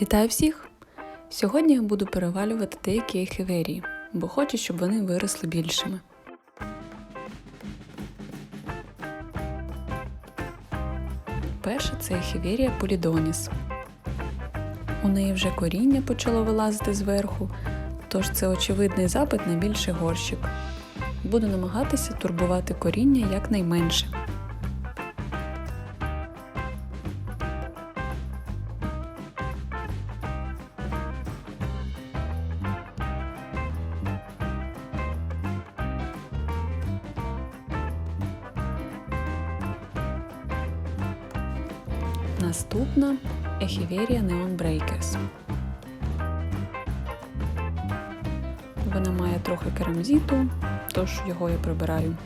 Вітаю всіх! Сьогодні я буду перевалювати деякі ехіверії, бо хочу, щоб вони виросли більшими. Перше це ехіверія полідоніс. У неї вже коріння почало вилазити зверху, тож це очевидний запит на більший горщик. Буду намагатися турбувати коріння якнайменше. Наступна Ехіверія Neon Breakers. Вона має трохи керамзіту, тож його я прибираю.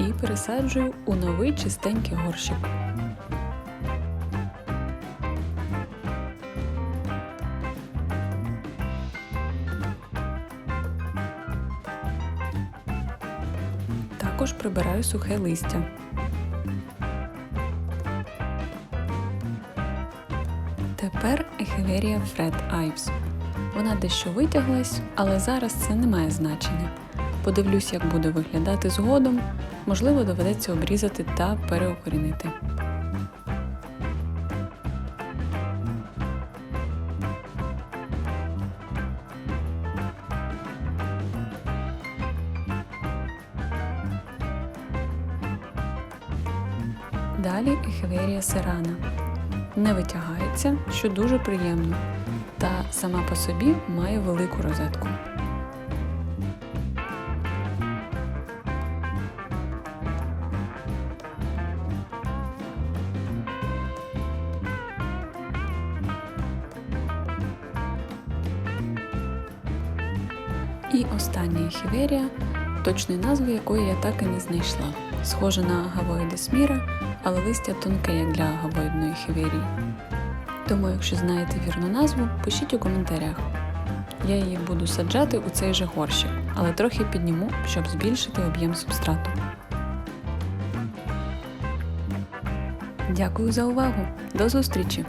І пересаджую у новий чистенький горщик. Також прибираю сухе листя. Тепер Ехеверія Фред Айвс. Вона дещо витяглась, але зараз це не має значення. Подивлюсь, як буде виглядати згодом, можливо, доведеться обрізати та переокорінити. Далі Ехеверія Серана. Не витягається, що дуже приємно, та сама по собі має велику розетку. І остання ехіверія, точної назви якої я так і не знайшла. Схожа на гавоїди сміра, але листя тонке, як для гавоїдної хіверії. Тому, якщо знаєте вірну назву, пишіть у коментарях. Я її буду саджати у цей же горщик, але трохи підніму, щоб збільшити об'єм субстрату. Дякую за увагу! До зустрічі!